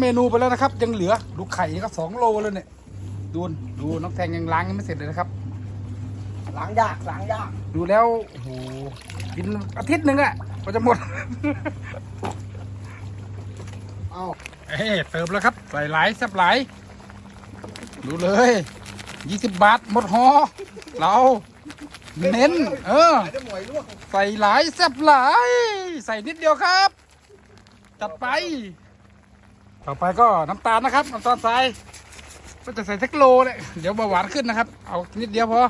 เมนูไปแล้วนะครับ ยังเหลือดูไข่ก็สองโลแล้วเนี่ยดูนดูน้องแทงยังล้างยังไม่เสร็จเลยนะครับ ล้างยากล้างยากดูแล้วโอ้โหกินอาทิตย์หนึ่งอะก็จะหมด เอ้าเอ้เติมแล้วครับใส่หลายแซ่บหลายดูเลยยี่สิบบาทหมดหอเราเน้น เออจะหมวยลวกใส่หลายแซ่บหลาย ใส่นิดเดียวครับ จัดไป ต่อไปก็น้ำตาลนะครับน้ำตาลทรายก็จะใส่สักโลเลยเดี๋ยวเบาหวานขึ้นนะครับ เอานิดเดียวพอ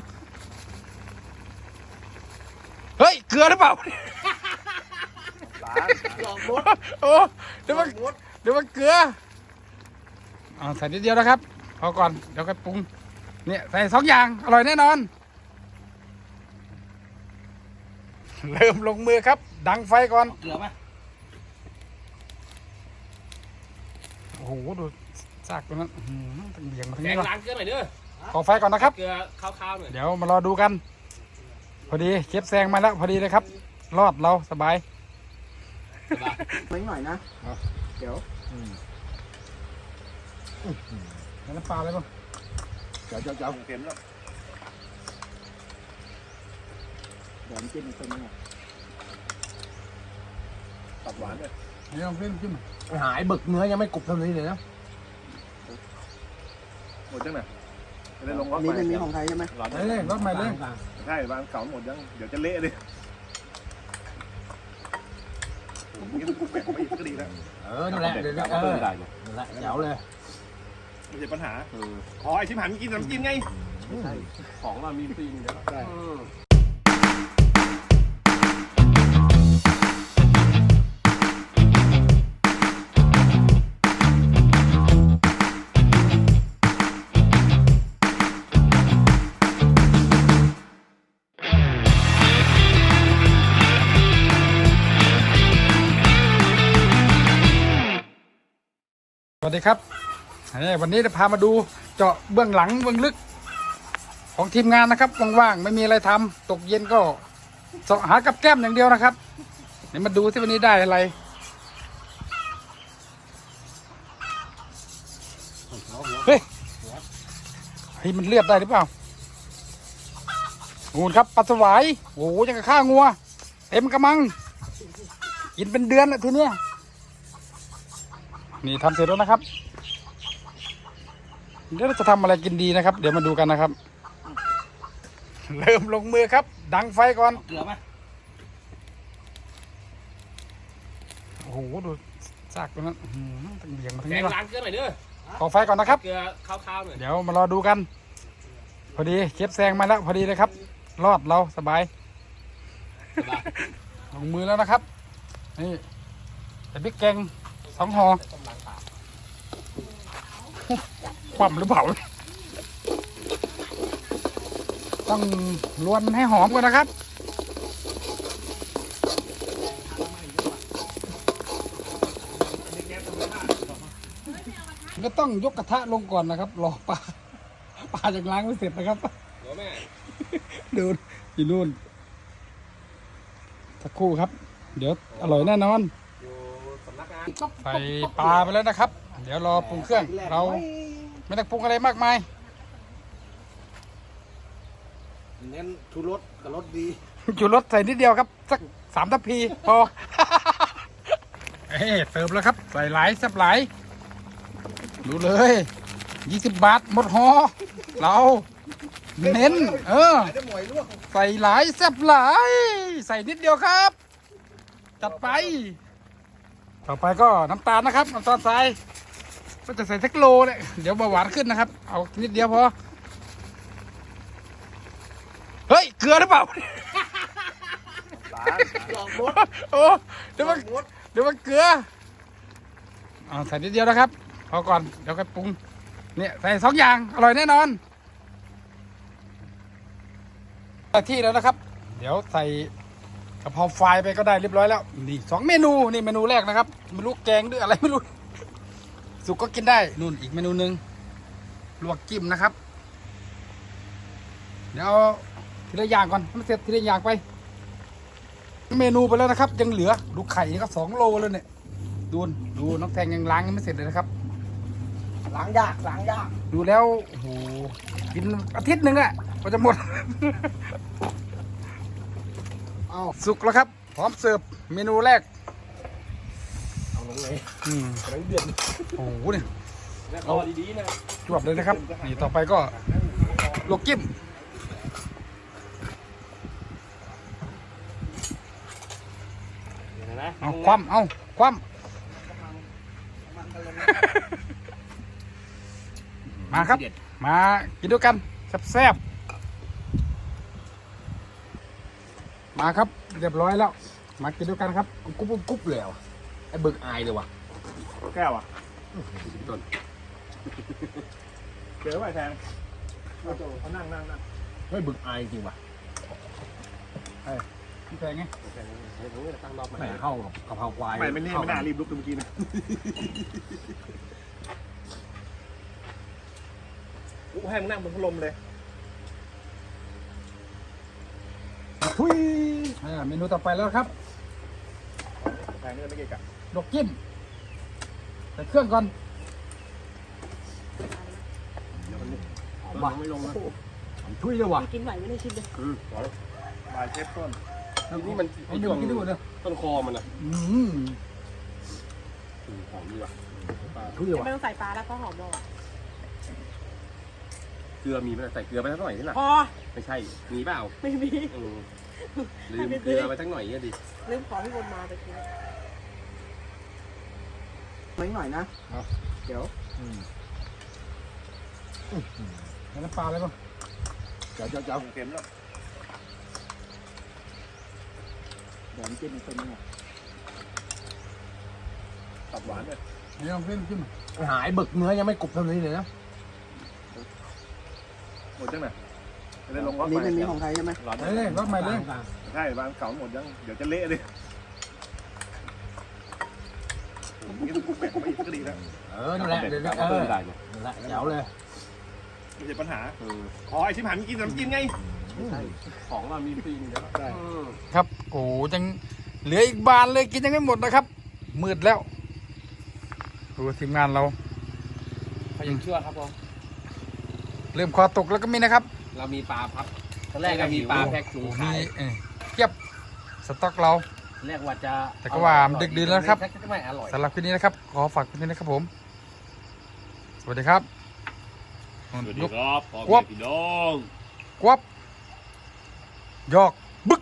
เฮ้ยเกลือหรือเปล่าหลอกมดโอ้เดี๋ยวมันมดเดี๋ยวมันเกลือเอาใส่นิดเดียวนะครับพอก่อนเดี๋ยวค่อยปรุงเนี่ยใส่สองอย่างอร่อยแน่นอน เริ่มลงมือครับ ดังไฟก่อนเกลือไหม โอ้โหดูซากตัวนั้นอื้อหือต้องเบี่ยงมาทางแกนี้งวะล้างเกลือหน่อยเด้อขอไฟก่อนนะครับ เกลือข้าวๆหน่อยเดี๋ยวมารอดูกัน พอดีเชฟแซงมาแล้ว พอดีเลยครับ รอดเราสบายไม่หน่อยนะเอา เดี๋ยวแล้วน้ำปลาอะไรบ้างเดี๋ยวเดี๋ยวเดี๋ยวเค็มแล้วเดี๋ยวจิ้มเป็นไงตับหวานเลยอั นนี้ลองขึ้นขึ้นมาหายบึกเนื้อยังไม่กรุบเท่านี้เลยนะหมดจังไหนจะได้ลงรอัถนใหนี้ม่เป็นมีของไทยใช่ไหมเล่นรถใหม่เลยใช่บ้านเก่าหมดยังเดี๋ยวจะเละเลยผมยังแปะไปอีกก็ดีแล้วเออนั่นแหละเดี๋ยวเออนั่นแหละเจ๋วเลยไม่ใช่ปัญหาขอไอ้ชิมหันกินน้ำจิ้มไงของเรามีปีนเดี๋ยวใช่ วัสดีครับวันนี้จะพามาดูเจาะเบื้องหลังเบื้องลึก ของทีมงานนะครับว่างๆไม่มีอะไรทำตกเย็นก็เสาะหากับแก้มอย่างเดียวนะครับเดี๋ยวมาดูที่วันนี้ได้อะไรเฮ้ยเฮ้ยมันเลือดได้หรือเปล่านูครับปลาสาวายโอ้ยังก้างัว เต็มกระมังกินเป็นเดือนแล้วทีเนี้ย นี่ทำเสร็จแล้วนะครับ เดี๋ยวเราจะทำอะไรกินดีนะครับ เดี๋ยวมาดูกันนะครับ เริ่มลงมือครับ ดังไฟก่อนเกลือไหมโอ้โหดูซากตัวนั้นอื้อหือต้องเบี่ยงมาทางแกนี้งวะล้างเกลือหน่อยเด้อขอไฟก่อนนะครับ เกลือข้าวๆหน่อยเดี๋ยวมารอดูกัน พอดีเชฟแซงมาแล้วพอดีเลยครับ รอดเราสบาย ลงมือแล้วนะครับ นี่แต่พริกแกง สองห่อความหรือเปล่า ต้องลวนให้หอมก่อนนะครับ ก็ต้องยกกระทะลงก่อนนะครับ รอปลาปลาจากล้างไม่เสร็จนะครับเดี๋ยวอยู่นู่นสักครู่ครับ เดี๋ยวอร่อยแน่นอน ใส่ปลาไปแล้วนะครับ เดี๋ยวรอปรุงเครื่อง เราไม่ต้องปรุงอะไรมากมายเน้นชูรสกับรสดีจุรสใส่นิดเดียวครับ สักสามทัพพีพอเอ้เติมแล้วครับ ใส่หลายแซ่บหลายดูเลยยี่สิบบาทหมดหอเราเน้น เออจะหมวยลวกใส่หลายแซ่บหลาย ใส่นิดเดียวครับ จัดไป ต่อไปก็น้ำตาลนะครับน้ำตาลทรายก็จะใส่สักโลเลยเดี๋ยวเบาหวานขึ้นนะครับ เอานิดเดียวพอ เฮ้ย เกลือหรือเปล่าหลอกมดโอ้เดี๋ยวมันมดเดี๋ยวมันเกลือเอาใส่นิดเดียวนะครับ พอก่อนเดี๋ยวค่อยปรุง เนี่ยใส่สองอย่าง อร่อยแน่นอนได้ที่แล้วนะครับ เดี๋ยวใส่ กะเพราไฟไปก็ได้เรียบร้อยแล้ว นี่สองเมนูนี่เมนูแรกนะครับไม่รู้แกงหรืออะไรไม่รู้ สุกก็กินได้นู่นอีกเมนูหนึ่งลวกจิ้มนะครับ เดี๋ยวเอาทีละอย่างก่อนให้มันเสร็จทีละอย่างไป เมนูไปแล้วนะครับ ยังเหลือดูไข่นี่ก็สองโลแล้วเนี่ยดูนดูน้องแทงยังล้างยังไม่เสร็จเลยนะครับ ล้างยากล้างยาก ดูแล้วโอ้โหกินอาทิตย์หนึ่งอะก็จะหมด เอาสุกแล้วครับ พร้อมเสิร์ฟเมนูแรก เอาลงเลยอืมกำลังเดือดโอ้โหนี่แล้วรอดีๆนะจวบเลยนะครับ นี่ต่อไปก็ลวกจิ้มเดี๋ยวนะเอาคว่ำเอาคว่ำมาครับ มากินด้วยกันแซ่บ มาครับ เรียบร้อยแล้ว มากินด้วยกันครับกุ๊บกุ๊บกุ๊บเลยอะไอ้บึกอายเลยว่ะแก้วอะต้นเจอไว้แทงเอาเอานั่งนั่งนั่งเฮ้ยบึกอายจริงว่ะพี่แพงไงเดี๋ยวผมจะตั้งรอบมาแหมเข้ากับกะเพราควายไม่ไม่แน่ไม่น่ารีบลุกตัวเมื่อกี้นะอู้ให้มึงนั่งบนพัดลมเลยทุย อ่าเมนูต่อไปแล้วครับแทงนี่ไม่เกี่ยกะลวกจิ้มใส่เครื่องก่อนว่ะไม่ลงนะทุยเลยว่ะกินไหวไม่ได้ชิมเลยบายเชฟต้นนี่มันไอ้ดูกินดูเด้อต้นคอมันอะอืมหอมดีว่ะทุยเลยไม่ว่ะต้องใส่ปลาแล้วก็หอมบอกเกลือมีไหมใส่เกลือไปสักหน่อยนี่แหละพอไม่ใช่มีเปล่าไม่มีอืม ลืมเกลือไปสักหน่อยเนี่ยดิลืมขอพี่บนมาไปกินไม่หน่อยนะ เดี๋ยวแล้วน้ำปลาอะไรบ้างเดี๋ยวเดี๋ยวเดี๋ยวเค็มแล้วเดี๋ยวจิ้มเป็นไงตับหวานเลยนี่ลองจิ้มจิ้มหายบึกเนื้อยังไม่กรุบเท่านี้เลยนะหมดจังไหน จะได้ลงรอัถนนี้ใหม่เป็นนี้ของไทยใช่ไหมร้อนเฮ้ยรสใหม่เลยใช่บ้านเก่าหมดยัง เดี๋ยวจะเละดินี่กูแปะไปอีกก็ดีแล้วเออนั่นแหละเดี๋ยวเออได้เนี่ยนั่นแหละเดี๋ยวเลยไม่ใช่ปัญหาเออขอไอ้ชิมหันกินน้ำกินไงใช่ของเรามีซีนเดี๋ยวได้อืมครับโอ้โหยังเหลืออีกบานเลยกินยังไม่หมดนะครับมืดแล้วดูทีมงานเรา เขายังเชื่อครับผมเริ่มคอตกแล้วก็มีนะครับ เรามีปลาพับตอนแรกก็มีปลาแพ็คถุงมีขายเออเทียบสต็อกเราตอนแรกว่าจะแต่ก็ว่ามันดึกดื่นแล้วครับไม่อร่อย สำหรับคลิปนี้นะครับ ขอฝากคลิปนี้นะครับผม สวัสดีครับ สวัสดียกครับพ่อครัแม่บพี่น้องกวับยอก บึก